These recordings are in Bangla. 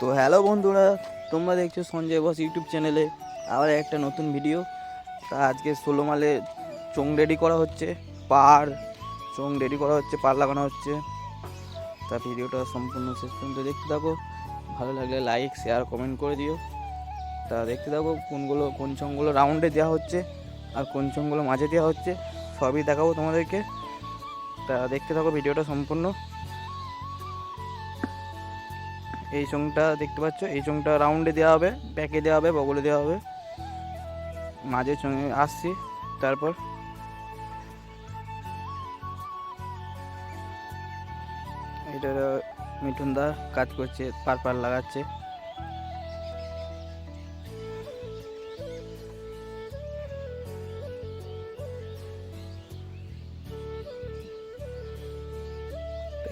তো হ্যালো বন্ধুরা, তোমরা দেখছ সঞ্জয় বস ইউটিউব চ্যানেলে আবার একটা নতুন ভিডিও তা আজকে ষোলো মালে চোং রেডি করা হচ্ছে পার চোং রেডি করা হচ্ছে পার লাগানো হচ্ছে। তা ভিডিওটা সম্পূর্ণ শেষ পর্যন্ত দেখতে থাকো। ভালো লাগলে লাইক শেয়ার কমেন্ট করে দিও। তা দেখতে থাকো কোনগুলো, কোন চোঙগুলো রাউন্ডে দেওয়া হচ্ছে আর কোন চোঙগুলো মাঝে দেওয়া হচ্ছে, সবই দেখাবো তোমাদেরকে। তা দেখতে থাকো ভিডিওটা সম্পূর্ণ। এই চোংটা দেখতে পাচ্ছ? এই চোংটা রাউন্ডে দেওয়া হবে ব্যাকে দেওয়া হবে, বগলে দেওয়া হবে। মাঝে চোঙে আসছি, তারপর এটা মিঠুন দা কাজ করছে পার পার লাগাচ্ছে।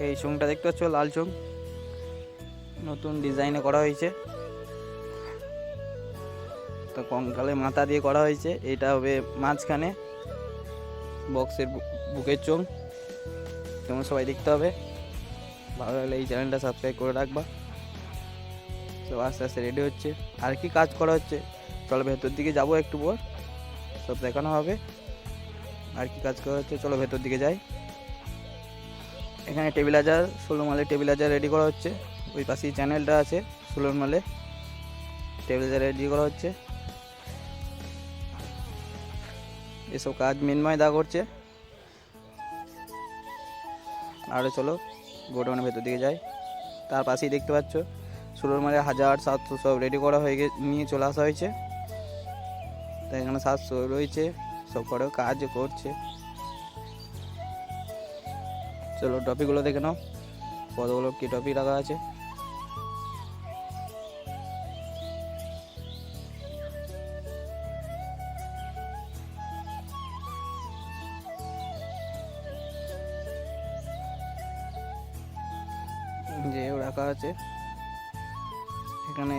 এই চোংটা দেখতে পাচ্ছ? লাল চোং নতুন ডিজাইনে করা হয়েছে। তো কঙ্কালে মাথা দিয়ে করা হয়েছে। এটা হবে মাঝখানে বক্সের বুকের চোখ তোমরা সবাই দেখতে হবে। ভালো লাগলে এই চ্যানেলটা সাবস্ক্রাইব করে রাখবা। সব আস্তে আস্তে রেডি হচ্ছে। আর কি কাজ করা হচ্ছে? চলো ভেতর দিকে যাব একটু পর। সব দেখানো হবে। আর কি কাজ করা হচ্ছে? চলো ভেতর দিকে যাই। এখানে টেবিলাজার ষোলো মালের টেবিল টেবিলাজার রেডি করা হচ্ছে। ওই পাশেই চ্যানেলটা আছে ষোলো মালে। টেবিলাজার রেডি করা হচ্ছে। এসব কাজ মিনময় দা করছে। আরে চলো, গোডাউনের ভেতর দিকে যাই। তার পাশেই দেখতে পাচ্ছ ষোলোর মালে হাজার সাতশো সব রেডি করা হয়ে গে, নিয়ে চলে আসা হয়েছে। তাই এখানে সাতশো রয়েছে, সব করে কাজ করছে। চলো টপিকগুলো দেখে নাও। কতগুলো কী টপিক রাখা আছে? যে রাখা আছে। এখানে